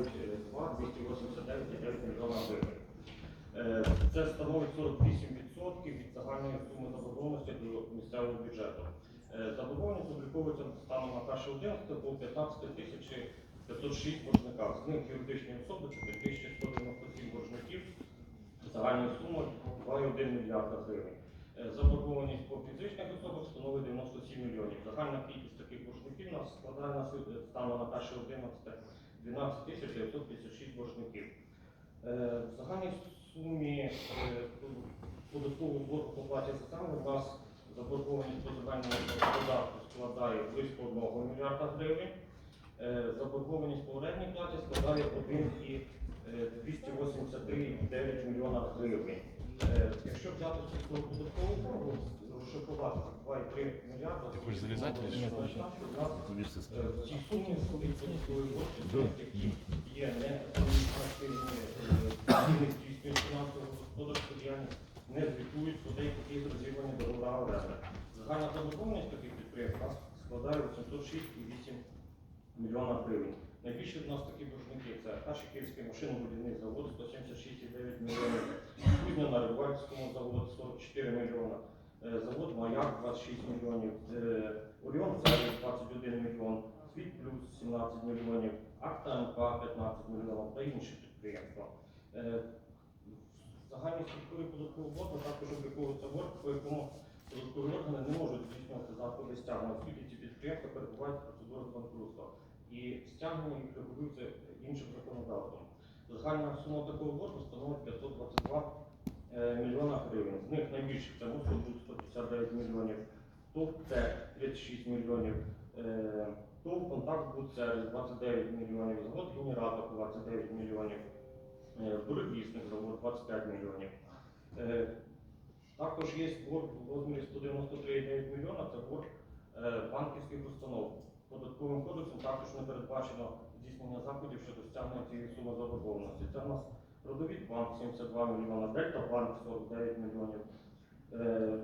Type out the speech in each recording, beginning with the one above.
е, 2 289,9 мільйона гривень. Це становить 48% від загальної суми заборгованості до місцевого бюджету. Е, Заборгованість обліковується станом на 1.11 по 15 тисячі 506 боржників. З них юридичні особи це 5197 боржників загальною сумою 2,1 мільярда гривень. Е, Заборгованість по фізичних особах становить 97 мільйонів. Загальна кількість таких боржників нас складає на станом на 1.11 12 тисяч 956 боржників. Е, В загальній сумі е, податкового боргу по платі за землю у нас заборгованість по земельному податку складає близько 1 мільярда гривень. Е, Заборгованість по орендній платі складає 1,283,9 мільйона гривень. Якщо взяти структуру податкового боргу, розшифрувати 2,3 мільярда, Ти хочеш залізати, що? Е, В цій входить які є не адміністративні е, здійснюють фінансово господарську діяльність, не звітують про деякі розірвані договори оренди. Загальна заборгованість таких підприємств нас складає 806,8 мільйона гривень. Найбільше в нас такі боржники це Кашиківський машинобудівний завод 176,9 мільйонів, Кузня на Рибальському завод 44 мільйона, завод Маяк 26 мільйонів, е, Оріон Царів 21 мільйон, Світ Плюс 17 мільйонів, Акта МК 15 мільйонів та інші підприємства. Е, В загальній структурі податкового боргу також обліковується борг, по якому податкові органи не можуть здійснювати заходи стягнення, оскільки ці підприємства перебувають в процедурі банкрутства. І стягнення їх регулюється іншим законодавством. Загальна сума такого боргу становить 522 е, мільйона гривень. З них найбільше це Мосоджук 159 мільйонів, ТОВ це 36 мільйонів, е, ТОВ Контакт Будсервіс 29 мільйонів, завод Генератор 29 мільйонів, е, Буревісник завод 25 мільйонів. Е, Також є борг в розмірі 193,9 мільйона, це борг е, банківських установ. Податковим кодексом також не передбачено здійснення заходів щодо стягнення цієї суми заборгованості. Це у нас Родовід банк 72 мільйона, Дельта банк 49 мільйонів, е,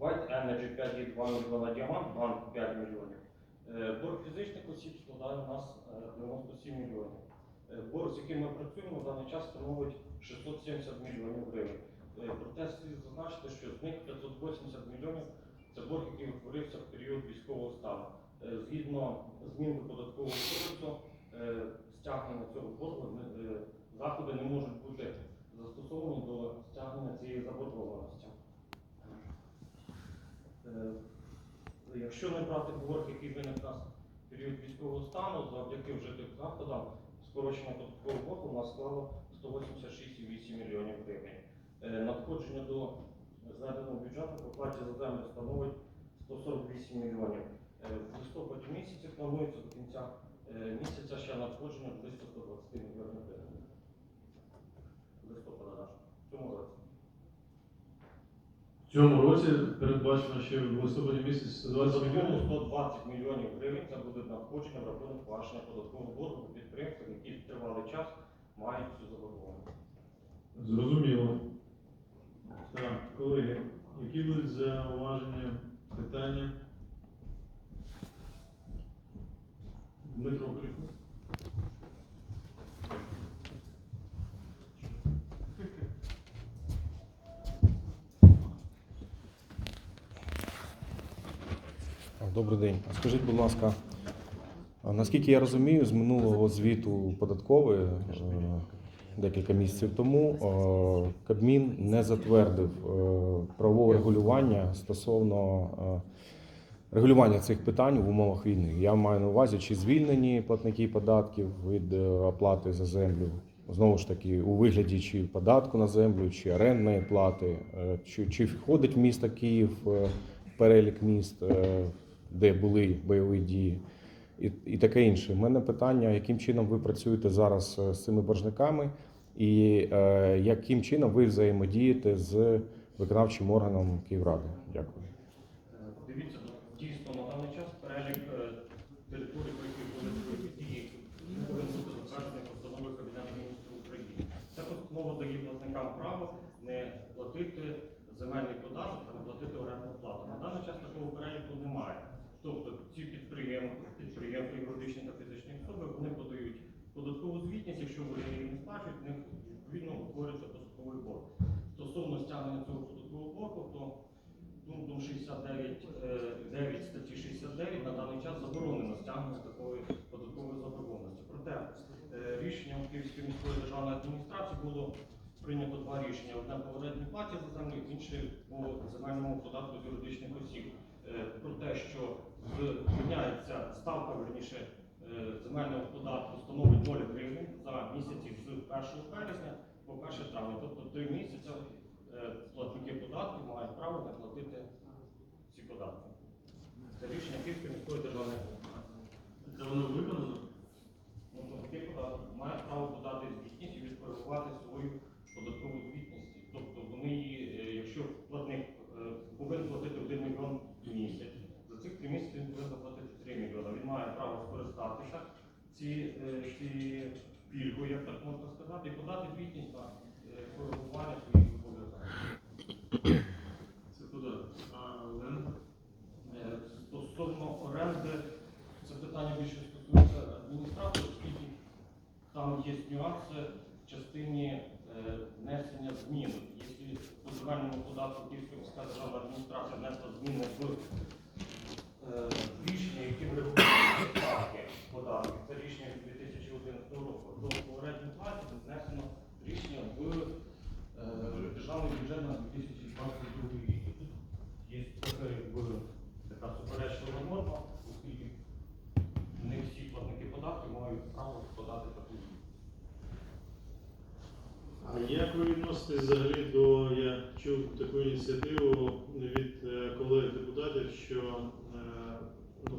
White Energy 5,2 мільйона, Діамант банк 5 мільйонів. Е, Борг фізичних осіб складає у нас е, 97 мільйонів. Е, Борг, з яким ми працюємо, в даний час становить 670 мільйонів гривень. Е, Проте слід зазначити, що з них 580 мільйонів це борг, який утворився в період військового стану. Е, Згідно змін до податкового кодексу, е, стягнення цього боргу е, заходи не можуть бути застосовані до стягнення цієї заборгованості. Е, Якщо не брати борг, який виник нас період військового стану, завдяки вжитим заходам, скорочення податкового боргу у нас склало 186,8 мільйонів гривень. Е, Надходження до зведеного бюджету по платі за землю становить 148 мільйонів. Е, В листопаді місяці планується до кінця місяця ще надходження близько 120 мільйонів гривень. Листопада нашого В цьому році. В цьому році передбачено ще в листопаді місяць 120 мільйонів. 120 мільйонів гривень це буде надходження в рахунок погашення податкового боргу по підприємствам, які тривалий час мають цю заборгованість. Зрозуміло. Так, колеги, які будуть зауваження, питання? Дмитро Крикун. Добрий день. А Скажіть, будь ласка, наскільки я розумію, з минулого звіту податкової е, декілька місяців тому е, Кабмін не затвердив е, правове регулювання стосовно регулювання цих питань в умовах війни. Я маю на увазі, чи звільнені платники податків від оплати за землю. Знову ж таки, у вигляді чи податку на землю, чи орендної плати, чи, чи входить місто Київ в перелік міст, де були бойові дії, і, і таке інше. У мене питання, яким чином ви працюєте зараз е, з цими боржниками, і е, яким чином ви взаємодієте з виконавчим органом Київради? Дякую. Подивіться, Дивіться, дійсно на даний час перелік е, територій, по яких були бойові дії, повинен бути затверджений постановою Кабінету міністрів України. Ця постанова дає платникам право не платити земельний податок та не платити орендну плату. На даний час такого переліку немає. Тобто ці підприємства, юридичні та фізичні особи вони подають податкову звітність, якщо вони її не сплачують, в них відповідно утворюється податковий борг. Стосовно стягнення цього податкового боргу, то пунктом 69 е, 9 статті 69 на даний час заборонено стягнення такої податкової заборгованості. Проте е, рішенням Київської міської державної адміністрації було прийнято два рішення: одне по орендній платі за землю, інше по земельному податку з юридичних осіб. Е, Про те, що зміняється ставка верніше е, земельного податку становить 0 гривень за місяці з 1 березня по 1 травня, тобто три місяці е, платники податків мають право не платити ці податки. Це рішення Київської міської державної. Це воно виконано? Ну, платники податків мають право подати звітність і відкоригувати свою податкову звітність. Тобто вони її, е, якщо платник е, повинен платити 1 мільйон в місяць, за цих три місяці він повинен заплатити 3 мільйони. Він має право скористатися ці, е, ці пільгою, як так можна сказати, і подати звітність на е, коригування своїх зобов'язань. Це податок. А оренда? Е, Стосовно оренди, це питання більше стосується адміністрації, оскільки там є нюанси в частині е, внесення змін. Якщо по земельному податку Київська міська державна адміністрація внесла зміни в е, рішення, які врегулюють ставки податків, це рішення 2011 року, то по орендній платі внесено рішення в е, державний бюджет на 2022 рік. Є така суперечлива норма, оскільки не всі платники податків мають право подати таку. А як ви відноситесь взагалі до, я чув таку ініціативу від е, колег депутатів, що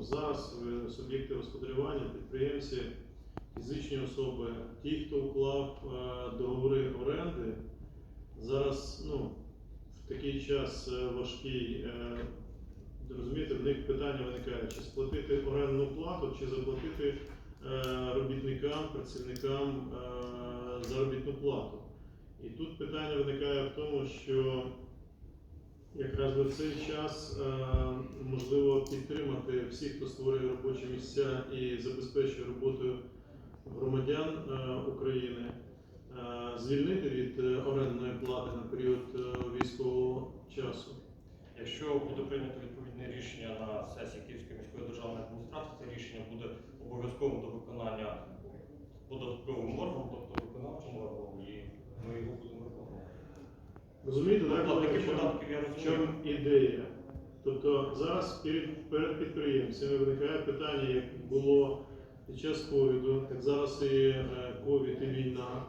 зараз суб'єкти господарювання, підприємці, фізичні особи, ті, хто уклав е, договори оренди, зараз ну, в такий час е, важкий, е, розумієте, в них питання виникає, чи сплатити орендну плату, чи заплатити е, робітникам, працівникам е, заробітну плату. І тут питання виникає в тому, що якраз в цей час е, можливо підтримати всіх, хто створює робочі місця і забезпечує роботу громадян е, України, е, звільнити від орендної плати на період військового часу. Якщо буде прийнято відповідне рішення на сесії Київської міської державної адміністрації, це рішення буде обов'язковим до виконання податковим органом, тобто виконавчим органом, і ми його будемо. Розумієте, так? Платники податків я В розумію. чому ідея? Тобто зараз перед, перед підприємцями виникає питання, як було під час ковіду, так зараз і е, ковід і війна.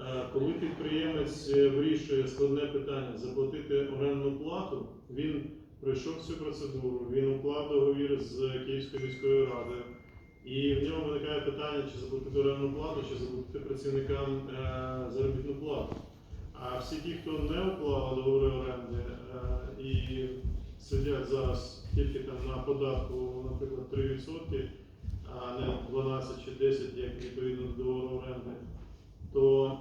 Е, Коли підприємець е, вирішує складне питання заплатити орендну плату, він пройшов цю процедуру, він уклав договір з Київською міською радою, і в ньому виникає питання, чи заплатити орендну плату, чи заплатити працівникам е, заробітну плату. А всі ті, хто не уклали договори оренди е, і сидять зараз тільки там на податку, наприклад, 3%, а не 12 чи 10, як відповідно до договору оренди, то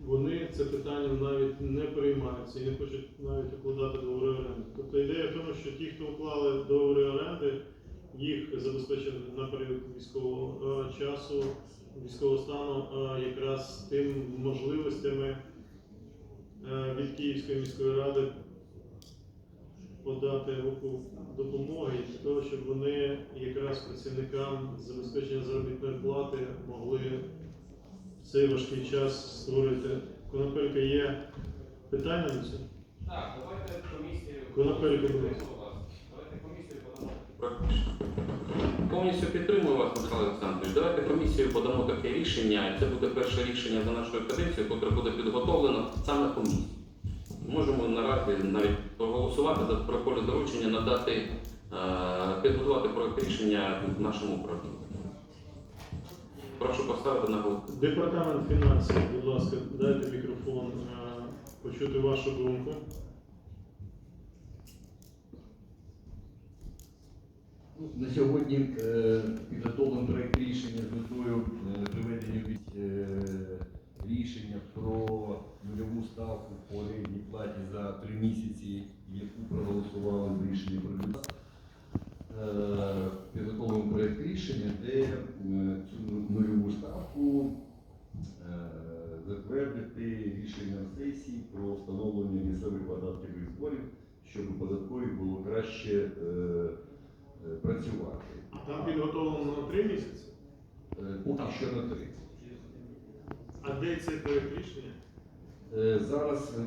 вони це питання навіть не приймаються і не хочуть навіть укладати договори оренди. Тобто ідея в тому, що ті, хто уклали договори оренди, їх забезпечити на період військового е, часу, військового стану, е, якраз тим можливостями е, від Київської міської ради подати руку допомоги для того, щоб вони якраз працівникам забезпечення заробітної плати могли в цей важкий час створити. Конопелька є питання на це? Так, давайте комісію. Конопелька, ласка. Підтримуємо вас. Давайте комісію подамо. Повністю підтримую вас, Михайло Олександрович. Давайте комісію подамо таке рішення. Це буде перше рішення за нашою каденцією, яке буде підготовлено саме комісією. Можемо наразі навіть проголосувати за протокольне доручення, надати, е, підготувати проект рішення нашому управлінні. Прошу поставити на голосування. Департамент фінансів, будь ласка, дайте мікрофон, е, почути вашу думку. Ну, на сьогодні е, підготовлений проєкт рішення з метою е, приведення від е, рішення про нульову ставку по рівній платі за три місяці, яку проголосували в рішенні про підготовлений проєкт рішення, де цю нульову ставку затвердити рішення сесії про встановлення місцевих податків і зборів, щоб податкові було краще працювати. Там підготовлено на три місяці. Е, Поки що на три. А де цей проєкт рішення? Е, Зараз е,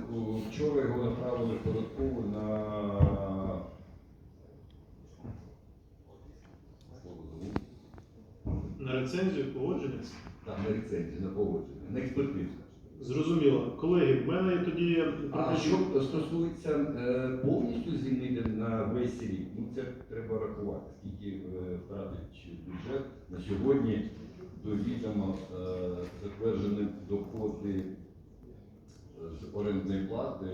вчора його направили в податкову на На рецензію погодження? там на рецензію, на погодження, на експертизу. Зрозуміло. Колеги, в мене тоді є А пропозиція. що стосується е, повністю звільнити на весь рік, ну це треба рахувати, скільки е, втратить бюджет на сьогодні до відома е, затверджені доходи е, з орендної плати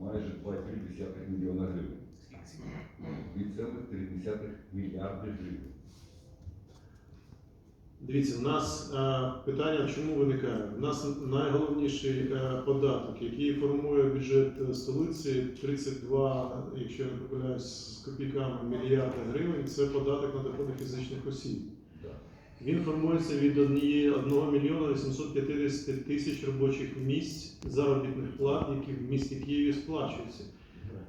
майже 2,3 мільйона гривень. 2,3 мільярди гривень. Дивіться, в нас е, питання чому виникає? У нас найголовніший е, податок, який формує бюджет е, столиці 32, якщо я не помиляюсь, з копійками мільярда гривень, це податок на доходи фізичних осіб. Він формується від однієї 1 мільйона 850 тисяч робочих місць заробітних плат, які в місті Києві сплачуються.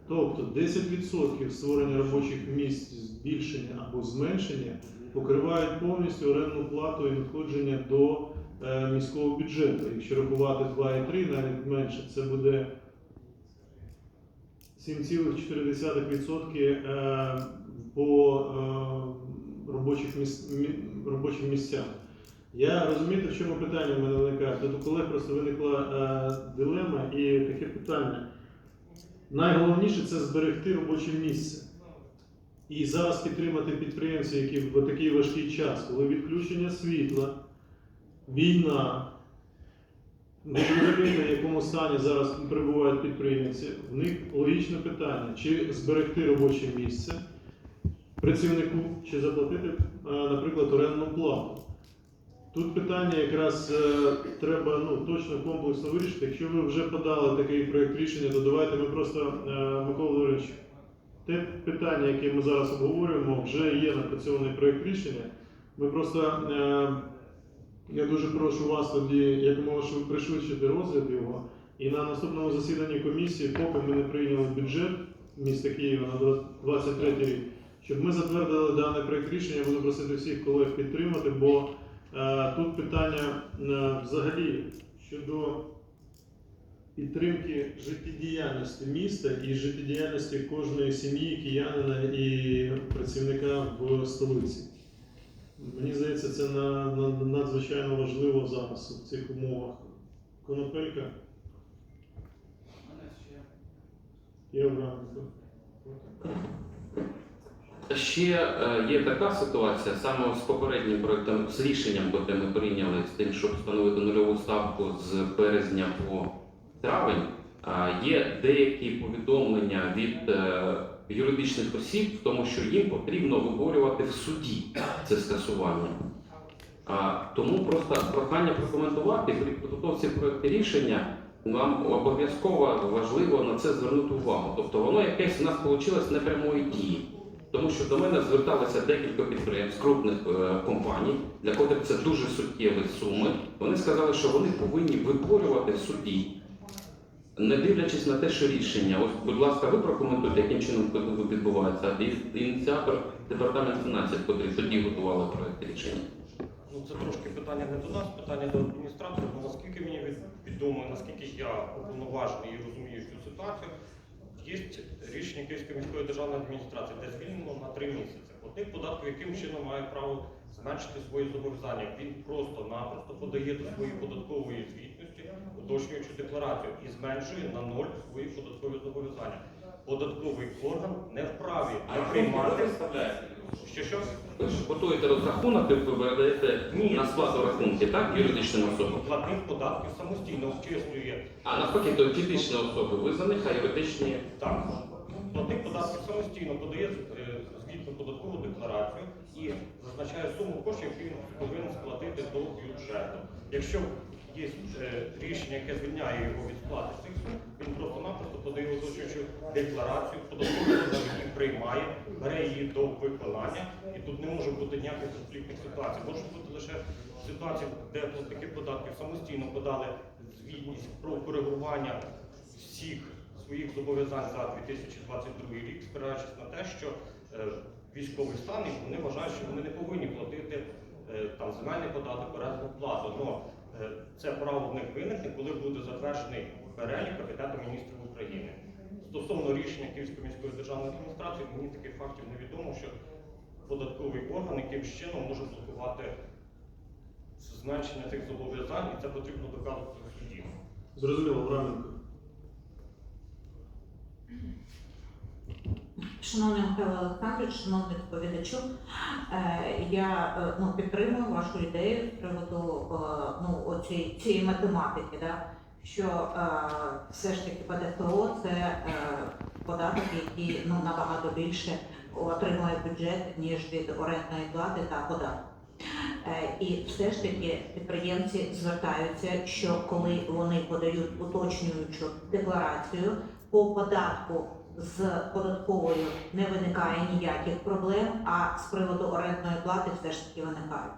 Тобто 10% створення робочих місць, збільшення або зменшення покривають повністю орендну плату і надходження до е, міського бюджету. Якщо рахувати 2,3, навіть менше, це буде 7,4% е, по е, робочих, міс... мі- робочим місцям. Я розумієте, в чому питання в мене виникає. Тут у колег просто виникла е, дилема і таке питання. Найголовніше це зберегти робоче місце. І зараз підтримати підприємців, які в такий важкий час, коли відключення світла, війна, незрозуміло, в якому стані зараз перебувають підприємці, в них логічне питання, чи зберегти робоче місце працівнику, чи заплатити, е, наприклад, орендну плату. Тут питання якраз е, треба ну, точно комплексно вирішити. Якщо ви вже подали такий проєкт рішення, то давайте ми просто, е, Микола Володимирович, те питання, яке ми зараз обговорюємо, вже є напрацьований проєкт рішення. Ми просто, е, я дуже прошу вас тоді, якомога швид- пришвидшити розгляд його. І на наступному засіданні комісії, поки ми не прийняли бюджет міста Києва на 23 рік, щоб ми затвердили даний проєкт рішення, буду просити всіх колег підтримати, бо е, тут питання е, взагалі щодо підтримки життєдіяльності міста і життєдіяльності кожної сім'ї, киянина і працівника в столиці. Мені здається, це на, на, надзвичайно важливо зараз в цих умовах. Конопелька. Ще е, є така ситуація, саме з попереднім проектом, з рішенням, яке ми прийняли, з тим, щоб встановити нульову ставку з березня по травень. Є деякі повідомлення від е, юридичних осіб в тому, що їм потрібно виборювати в суді це скасування. Тому просто прохання прокоментувати при підготовці проекту рішення нам обов'язково важливо на це звернути увагу. Тобто воно якесь у нас вийшло непрямої дії. Тому що до мене зверталися декілька підприємств, крупних е, компаній, для котрих це дуже суттєві суми. Вони сказали, що вони повинні виборювати в суді, не дивлячись на те, що рішення. Ось, будь ласка, ви прокоментуйте, яким чином відбувається. Ініціатор департамент фінансів, котрий тоді готували проект рішення. Ну, це трошки питання не до нас, питання до адміністратора. Бо наскільки мені відомо, наскільки я уповноважений і розумію цю ситуацію, є рішення Київської міської державної адміністрації, де звільнено на три місяці. Платник податку, яким чином має право зменшити свої зобов'язання. Він просто-напросто подає до своєї податкової звітності, уточнюючи декларацію, і зменшує на ноль свої податкові зобов'язання. Податковий орган не вправі не приймати. Що що? Ви ж готуєте розрахунок, ви передаєте Ні. на сплату рахунки, так, юридичним особам? Платник податків самостійно обчислює А навпаки, то фізичні особи визнаних, а юридичні Так, платник податків самостійно подає е, звітну податкову декларацію і зазначає суму коштів, які він повинен сплатити до бюджету. Якщо є е, рішення, яке звільняє його від сплати цих він просто-напросто подає уточнюючу декларацію, податковий орган її приймає, бере її до виконання, і тут не може бути ніяких конфліктних ситуацій. Може бути лише ситуація, де платники податків самостійно подали звітність про коригування всіх своїх зобов'язань за 2022 рік, спираючись на те, що е, військовий стан вони вважають, що вони не повинні платити е, там земельний податок, орендну плату. Е, це право в них виникне, коли буде затверджений перелік Кабінету міністрів України. Стосовно рішення Київської міської державної адміністрації, мені таких фактів невідомо, що податковий орган якимсь чином може блокувати зменшення цих зобов'язань, і це потрібно доказувати в суді. Зрозуміло, Авраменко. Шановний Михайло Олександрович, шановний доповідачу, е, я е, ну, підтримую вашу ідею з приводу е, ну, оцієї, цієї математики, да? що все ж таки ПДФО це податок, який ну, набагато більше отримує бюджет, ніж від орендної плати та податку. І все ж таки підприємці звертаються, що коли вони подають уточнюючу декларацію по податку з податковою не виникає ніяких проблем, а з приводу орендної плати все ж таки виникають.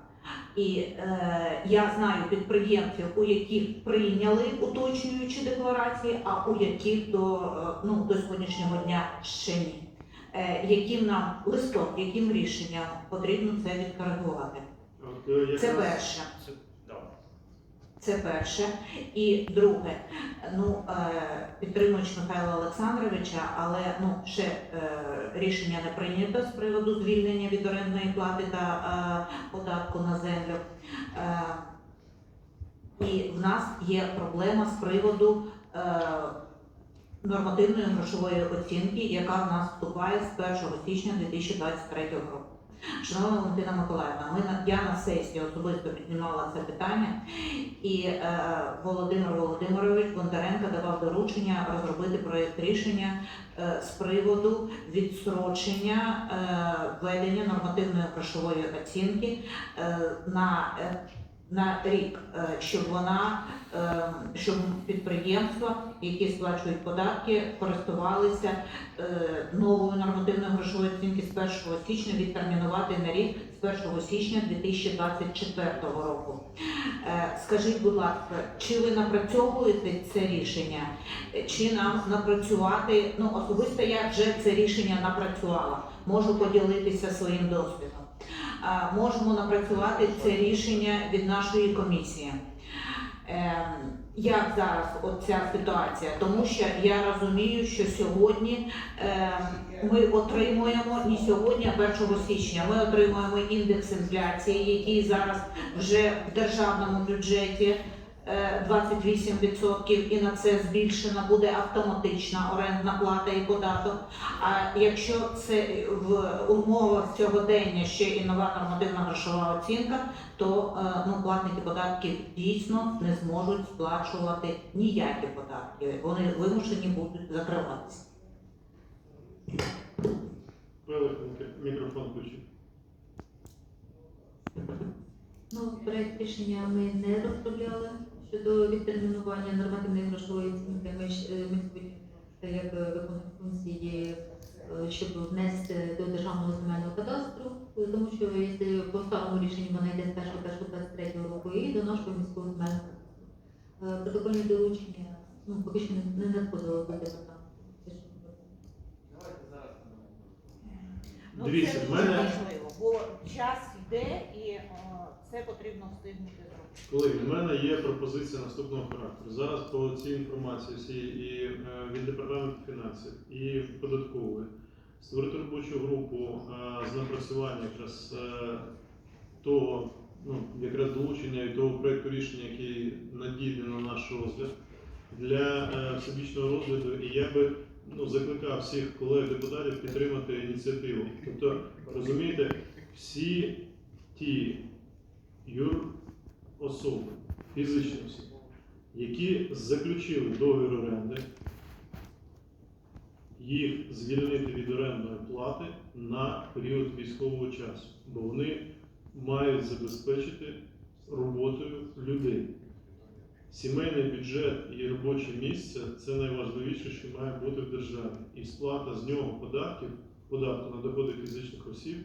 І е, я знаю підприємців, у яких прийняли уточнюючі декларації, а у яких до, е, ну, до сьогоднішнього дня ще ні. Е, яким нам листом, яким рішенням потрібно це відкоригувати? Е, Це перше. Це. Це перше. І друге, ну е, підтримуючи Михайла Олександровича, але ну ще е, рішення не прийнято з приводу звільнення від орендної плати та е, податку на землю. І в нас є проблема з приводу нормативної грошової оцінки, яка в нас вступає з 1 січня 2023 року. Шановна Валентина Миколаївна, ми я на сесії особисто піднімала це питання, і е, Володимир Володимирович Бондаренко давав доручення розробити проєкт рішення е, з приводу відсрочення е, введення нормативної грошової оцінки е, на, е, на рік, е, щоб вона е, щоб підприємства, які сплачують податки, користувалися е, новою нормативною грошовою оцінки з 1 січня відтермінувати на рік з 1 січня 2024 року. Скажіть, будь ласка, чи ви напрацьовуєте це рішення, чи нам напрацювати? Ну особисто я вже це рішення напрацювала. Можу поділитися своїм досвідом. Е, Можемо напрацювати це рішення від нашої комісії. Ем, Як зараз ця ситуація? Тому що я розумію, що сьогодні ем, ми отримуємо не сьогодні, а 1 січня. Ми отримуємо індекс інфляції, який зараз вже в державному бюджеті е, 28%, і на це збільшена буде автоматична орендна плата і податок. А якщо це в умовах сьогодення ще і нова нормативна грошова оцінка, то е, ну, платники податків дійсно не зможуть сплачувати ніякі податки. Вони вимушені будуть закриватися. Мікрофон включив. Ну, проект рішення ми не розробляли щодо відтермінування нормативної грошової оцінки. Ми ж е, ми як е, функції, е, щоб внести до державного земельного кадастру, тому що якщо по старому рішенню вона йде з 1 1 року і до нашого міського земельного кадастру. Протокольне долучення ну, поки що не, не надходило до департаменту. Ну, Дивіться, це в дуже мене- важливо, бо час йде і е, це потрібно встигнути. Колеги, в мене є пропозиція наступного характеру. Зараз по цій інформації всі і е, від департаменту фінансів, і податкової створити робочу групу е, з напрацювання якраз е, того, ну якраз долучення і того проекту рішення, який надійде на наш розгляд для всебічного розгляду. І я би ну, закликав всіх колег депутатів підтримати ініціативу. Тобто, розумієте, всі ті юр особи, фізичні особи, які заключили договір оренди, їх звільнити від орендної плати на період військового часу, бо вони мають забезпечити роботою людей. Сімейний бюджет і робоче місце це найважливіше, що має бути в державі. І сплата з нього податків, податку на доходи фізичних осіб,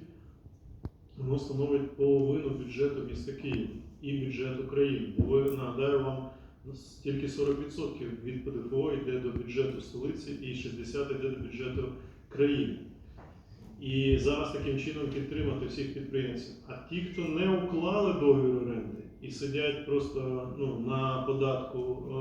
воно становить половину бюджету міста Києва і бюджет України. Бо нагадаю вам, тільки 40% від ПДФО йде до бюджету столиці і 60% йде до бюджету країни. І зараз таким чином підтримати всіх підприємців. А ті, хто не уклали договір оренди і сидять просто ну, на податку, е,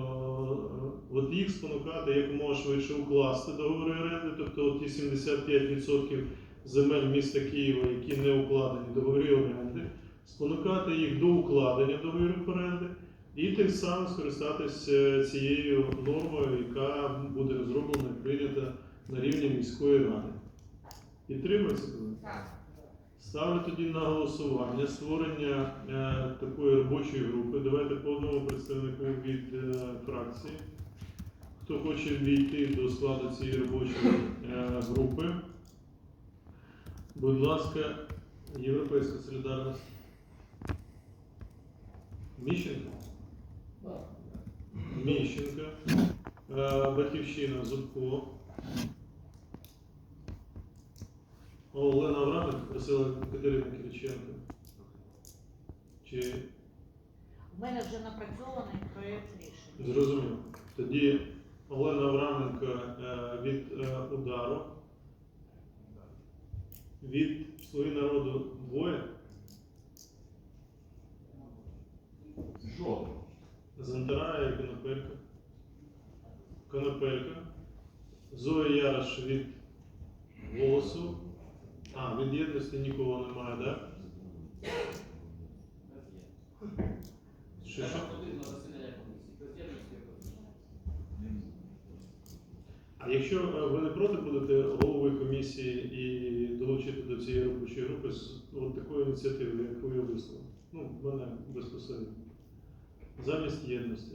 от їх спонукати якомога швидше укласти договори оренди, тобто ті 75% земель міста Києва, які не укладені договори оренди, спонукати їх до укладення договорів оренди і тим самим скористатися цією нормою, яка буде зроблена і прийнята на рівні міської ради. Підтримується колеги? Ставлю тоді на голосування створення е, такої робочої групи. Давайте по одному представнику від е, фракції. Хто хоче війти до складу цієї робочої е, групи? Будь ласка, Європейська солідарність. Міщенко? Міщенко. Е, Батьківщина Зубко. Олена Авраменко просила Катерина Кириченко. Чи У мене вже напрацьований проєкт рішення. зрозумів? Тоді Олена Авраменко е, від е, удару. Від «Слуги народу двоє. Зантарая і Конопелька. Конопелька. Зоя Ярош від голосу. А, від єдності нікого немає, так? Да? Що, що? А якщо е, ви не проти будете головою комісії і долучити до цієї робочої групи з такою ініціативою, яку я висловив? Ну, в мене безпосередньо. Замість єдності.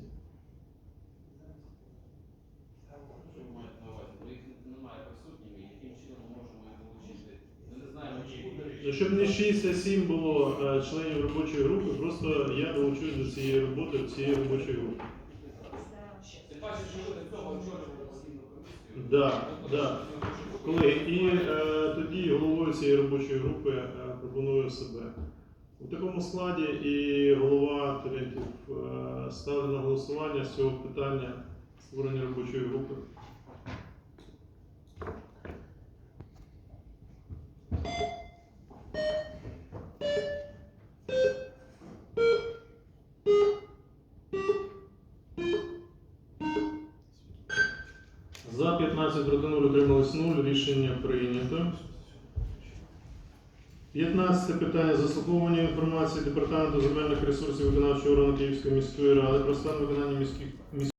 Що ви маєте на увазі? Бо їх немає присутніми, яким чином можемо їх долучити? Ми не знаємо, чи буде Ну, Щоб не 67 було е, членів робочої групи, просто я долучусь до цієї роботи, до цієї робочої групи. Тим паче, що ви до цього очолювали постійну комісію. Да, да. Колеги, і е, тоді головою цієї робочої групи е, пропоную себе. Такому складі і голова Терентів е, ставлю на голосування з цього питання створення робочої групи. 15 питання. Заслуховування інформації Департаменту земельних ресурсів виконавчого органу Київської міської ради про стан виконання міських міських